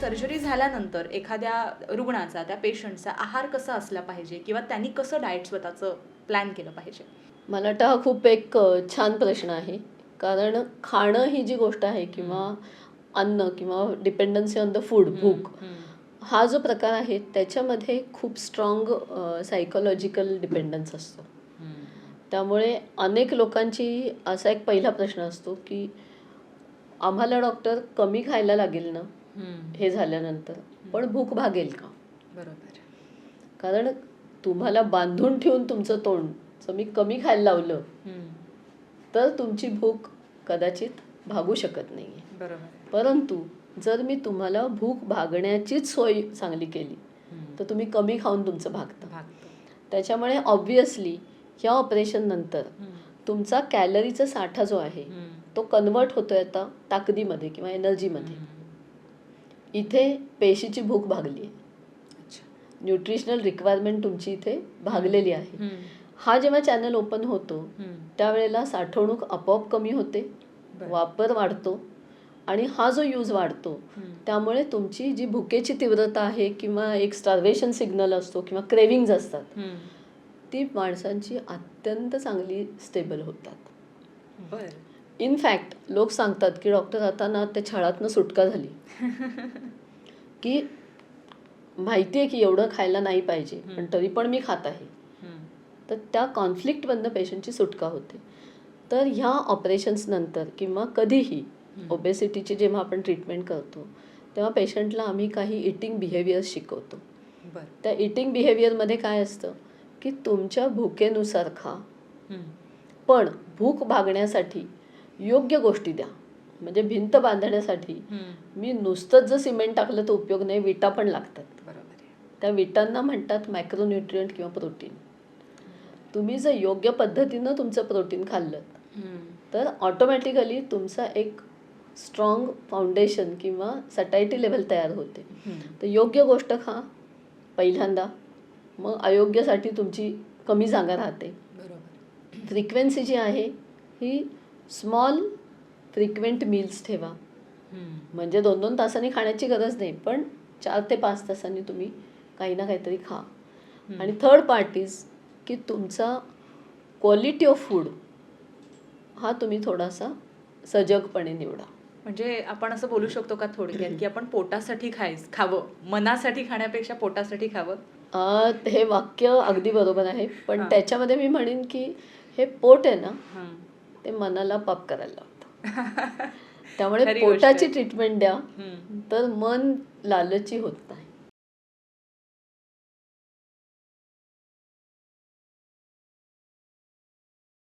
Surgery झाल्यानंतर एखाद्या रुग्णाचा त्या पेशंटचा आहार कसा असला पाहिजे किंवा त्यांनी कसं डाएट स्वतःचं प्लॅन केलं पाहिजे? मला वाटतं हा खूप एक छान प्रश्न आहे. कारण खाणं ही जी गोष्ट आहे किंवा अन्न किंवा डिपेंडन्सी ऑन द फूड भूक हा जो प्रकार आहे त्याच्यामध्ये खूप स्ट्रॉंग सायकोलॉजिकल डिपेंडन्स असतो. त्यामुळे अनेक लोकांची असा एक पहिला प्रश्न असतो की आम्हाला डॉक्टर कमी खायला लागेल ना? हे झाल्यानंतर. पण भूक भागेल का? बरोबर. कारण तुम्हाला बांधून ठेवून तुमचं तोंड जर मी कमी खायला लावलं तर तुमची भूक कदाचित भागू शकत नाही बरोबर. परंतु जर मी तुम्हाला भूक भागण्याचीच सोय चांगली केली तर तुम्ही कमी खाऊन तुमचं भागतं. त्याच्यामुळे ऑब्वियसली या ऑपरेशननंतर तुमचा कॅलरीचा साठा जो आहे तो कन्वर्ट होतोय आता ताकदीमध्ये किंवा एनर्जीमध्ये इथे पेशीची भूक भागली आहे. न्यूट्रिशनल रिक्वायरमेंट तुमची इथे भागलेली आहे. हा जेव्हा चॅनल ओपन होतो त्यावेळेला साठवणूक आपोआप कमी होते. वापर वाढतो आणि हा जो यूज वाढतो त्यामुळे तुमची जी भुकेची तीव्रता आहे किंवा एक स्टार्वेशन सिग्नल असतो किंवा क्रेविंग्ज असतात ती माणसांची अत्यंत चांगली स्टेबल होतात. बर. इनफॅक्ट लोक सांगतात की डॉक्टर आता ना त्या छळातनं सुटका झाली. की माहिती आहे की एवढं खायला नाही पाहिजे पण तरी पण मी खात आहे. तर त्या कॉन्फ्लिक्टमधनं पेशंटची सुटका होते. तर ह्या ऑपरेशन्स नंतर किंवा कधीही ओबेसिटीची जेव्हा आपण ट्रीटमेंट करतो तेव्हा पेशंटला आम्ही काही इटिंग बिहेवियर्स शिकवतो. त्या इटिंग बिहेवियरमध्ये काय असतं की तुमच्या भुकेनुसार खा. पण भूक भागण्यासाठी योग्य गोष्टी द्या. म्हणजे भिंत बांधण्यासाठी मी नुसतंच जर सिमेंट टाकलं तर उपयोग नाही विटा पण लागतात. बरोबर त्या विटांना म्हणतात मायक्रोन्युट्रियंट किंवा प्रोटीन तुम्ही जर योग्य पद्धतीनं तुमचं प्रोटीन खाल्लं तर ऑटोमॅटिकली तुमचा एक स्ट्रॉंग फाउंडेशन किंवा सटायटी लेवल तयार होते. तर योग्य गोष्ट खा पहिल्यांदा. मग अयोग्यसाठी तुमची कमी जागा राहते. बरोबर. फ्रिक्वेन्सी जी आहे ही स्मॉल फ्रिक्वेंट मील्स ठेवा. म्हणजे दोन दोन तासांनी खाण्याची गरज नाही पण चार ते पाच तासांनी तुम्ही काही ना काहीतरी खा. आणि थर्ड पार्ट इज की तुमचा क्वालिटी ऑफ फूड हा तुम्ही थोडासा सजगपणे निवडा. म्हणजे आपण असं बोलू शकतो का थोडक्यात की आपण पोटासाठी खाय खावं. मनासाठी खाण्यापेक्षा पोटासाठी खावं? हे वाक्य अगदी बरोबर आहे. पण. त्याच्यामध्ये मी म्हणेन की हे पोट आहे ना. ते मनाला पाप करायला लावतं त्यामुळे पोटाची. ट्रीटमेंट द्या. तर मन लालची होत नाही